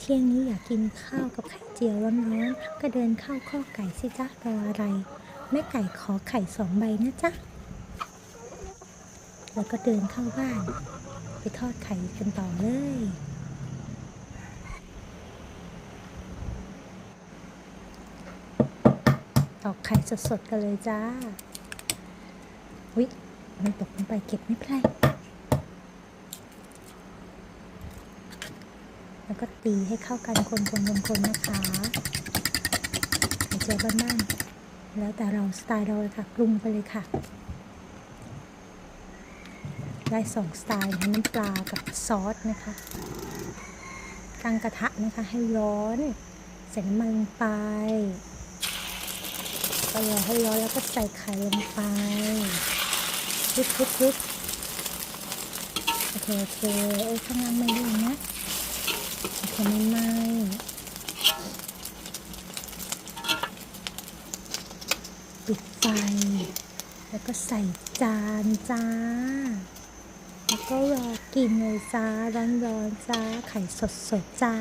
เที่ยงนี้อยากกินข้าวกับไข่เจียวร้อนๆก็เดินเข้าข้อไก่สิจ๊ะรออะไร แม่ไก่ขอไข่สองใบนะจ๊ะ แล้วก็เดินเข้าบ้าน ไปทอดไข่กันต่อเลยตอกไข่สดๆกันเลยจ้าวิมันตกลงไปเก็บไม่เป็นไร แล้วก็ตีให้เข้ากันคนๆคนๆนะคะไข่เจียวบ้านๆแล้วแต่เราสไตล์เราเลยค่ะปรุงไปเลยค่ะ ได้สองสไตล์น้ำปลากับซอสนะคะตั้งกระทะนะคะให้ร้อน ใส่น้ำมันลงไปก็รอให้ร้อนแล้วก็ใส่ไข่ลงไปรุบรุบรุบโอเคโอเคเอ้ยข้างล่างไม่ดีนะโอเคไม่ไหม ปิดไฟ แล้วก็ใส่จานจ้า แล้วก็รอกินเลยจ้าร้อนๆจ้า ไข่สดๆจ้า